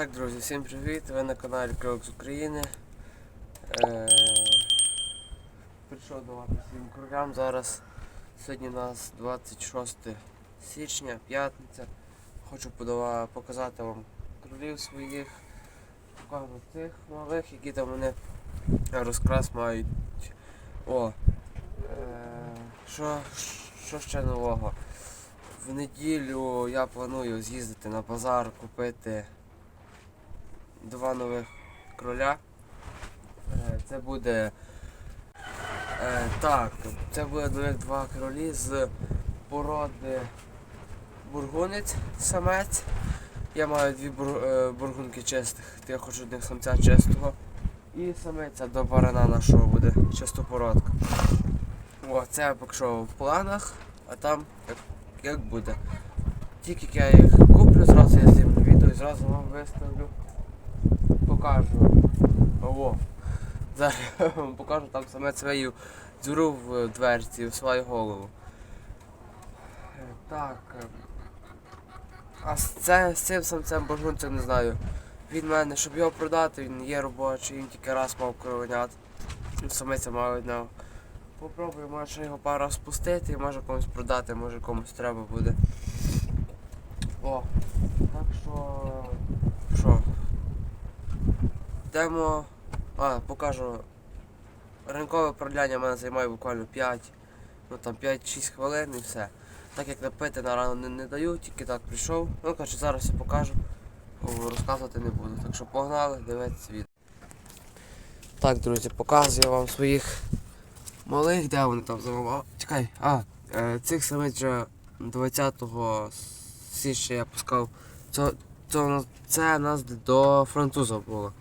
Так, друзі, всім привіт! Ви на каналі Крок з України. Е, Прийшов давати своїм кролям. Зараз сьогодні у нас 26 січня, п'ятниця. Хочу подава- показати вам кролів своїх. Покажу цих малих, які там вони розкрас мають. О! Е, що, що ще нового? В неділю я планую з'їздити на базар, купити два нових кроля. Е, Це буде. е, Так, це буде нових два кролі з породи бургунець самець. Я маю дві е, бургунки чистих, я хочу одних самця чистого. І самиця до барана нашого буде чистопородка. О, це поки що в планах, а там як, як буде. Тільки я їх куплю, зразу я зніму відео і зразу вам виставлю. Покажу. О, зараз вам покажу там саме свою дзюру в дверці, в свою голову. Так. А це, з цим самцем божунцем не знаю. Він мене, щоб його продати, він є робочий, він тільки раз мав кровенят. Ну, самиця мав одного. Попробую, може його пару раз спустити, може комусь продати, може комусь треба буде. О, так. Що? Йдемо. А, покажу. Ранкове управління в мене займає буквально 5, ну там 5-6 хвилин і все. Так як напити на рано не, не даю, тільки так прийшов. Ну коротше, зараз я покажу. Розказувати не буду. Так що погнали, дивитися відео. Так, друзі, показую вам своїх малих, де вони там замовляли. Чекай, а, е, цих самих вже 20 січня я пускав. Це, нас- це нас до француза було.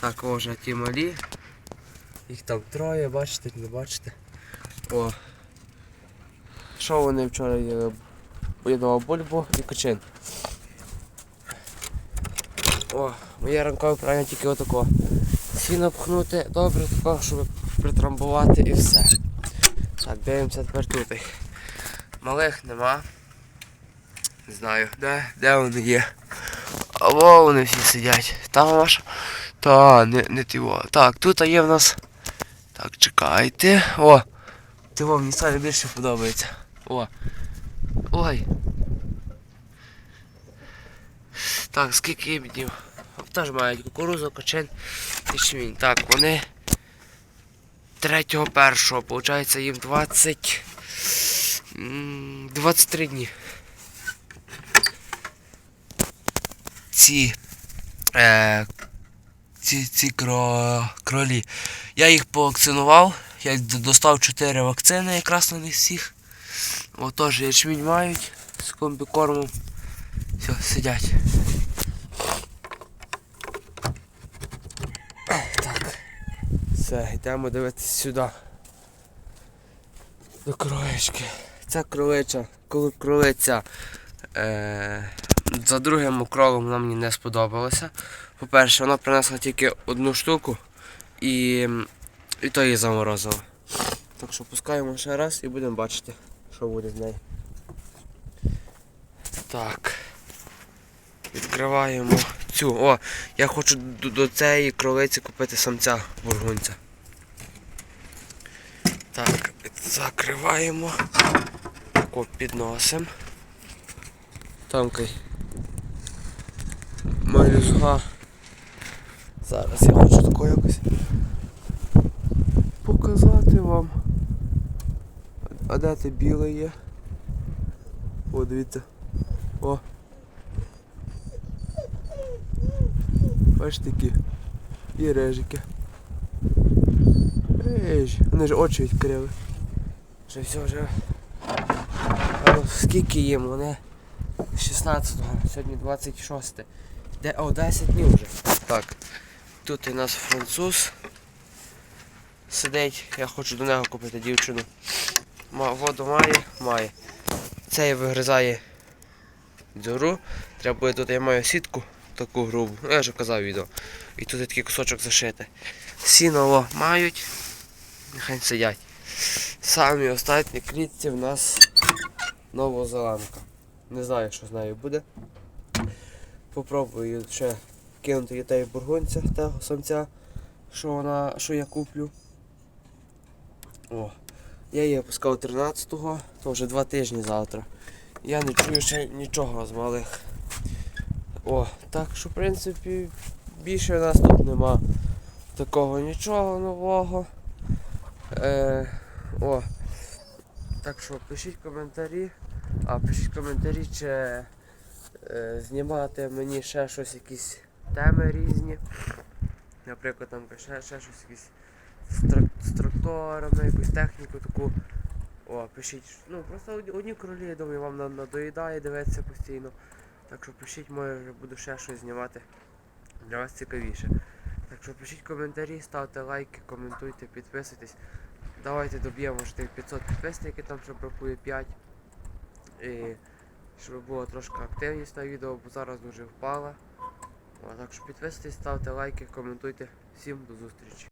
Так, о, вже ті малі. Їх там троє, бачите, не бачите. О. Що вони вчора їли? Поїдував бульбу і кочин. О, моє ранкове правильно тільки отако. Сіно пхнути, добре тако, щоб притрамбувати і все. Так, дивимося тепер тут. Малих нема. Не знаю, де, де вони є. Во вони всі сидять. Там аж. Та, не, не тиво. Так, тут є в нас. Так, чекайте. О! Тиво мені саме більше подобається. О. Ой. Так, скільки їм днів? Теж мають кукурузу, кочин і шмінь. Так, вони 3-го першого, виходить їм 20. 23 дні. Ці. Е, ці, ці кро, кролі. Я їх повакцинував. Я достав 4 вакцини якраз на них всіх. Отож, ячмінь мають з комбікормом. Все, сидять. Так. Все, йдемо дивитися сюди. До кроєчки. Ця кролича, коли кролиця е, за другим кролом вона мені не сподобалася. По-перше, вона принесла тільки одну штуку і, і то її заморозило. Так що пускаємо ще раз і будемо бачити, що буде з нею. Так. Відкриваємо цю. О, я хочу до, до цієї кролиці купити самця бургунця. Так, закриваємо. Тако підносимо. Тамкай. Малюзга. Зараз я хочу тако якось показати вам. А де це біле є? О, дивіться. О. Бачите такі. І режики. Режі. Вони ж очі відкрили. Вже все вже. Скільки їм? Вони 16-го, сьогодні 26. Де, о, 10 днів вже. Так. Тут у нас француз сидить. Я хочу до нього купити дівчину. Воду має? Має. Цей вигризає дзюру. Треба буде тут я маю сітку таку грубу. Ну, Я вже казав відео. І тут є такий кусочок зашити. Сіно о, мають. Нехай сидять. Самі останні клітці в нас новозеландка. Не знаю, що з нею буде. Попробую ще кинути дітей бургунця, того самця, що вона, що я куплю. О, я її пускав 13-го, то вже два тижні завтра. Я не чую ще нічого з малих. О, так що в принципі більше у нас тут нема такого нічого нового. Е, о, так що пишіть коментарі. А пишіть коментарі, чи знімати мені ще щось, якісь теми різні. Наприклад, там ще, ще щось якісь з, трак- тракторами, якусь техніку таку. О, пишіть. Ну, просто одні, одні кролі, я думаю, вам надоїдає дивитися постійно. Так що пишіть, може буду ще щось знімати. Для вас цікавіше. Так що пишіть коментарі, ставте лайки, коментуйте, підписуйтесь. Давайте доб'ємо тих 500 підписників, там ще бракує 5. І щоб була трошки активність на відео, бо зараз дуже впала. Так що підписуйтесь, ставте лайки, коментуйте. Всім до зустрічі.